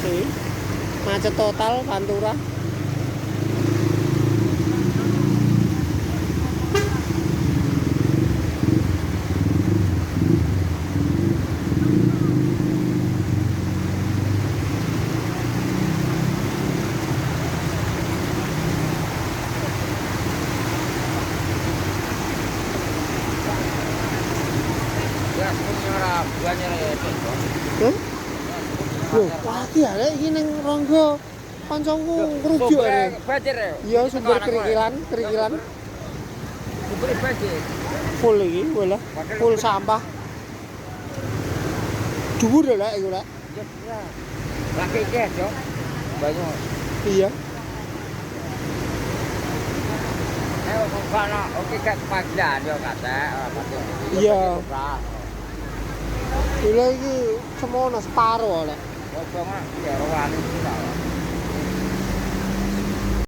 sih. Macet total Pantura. Ya, lagi ya lek iki ning Ronggo kancaku ngrujuk ya. Banjir ya. Iya, sumber kerikilan, kerikilan Sumber banjir. full iki, wala. Full sampah. Dhuwur lho lek iku lek. Ya, ya. Lagi iki yo. Banyak. Iya. Oke yo kata. Iya. Gila iki semono separo lek. เราเพิ่อมากที่เดี๋ยวเระวานนี่ที่เรา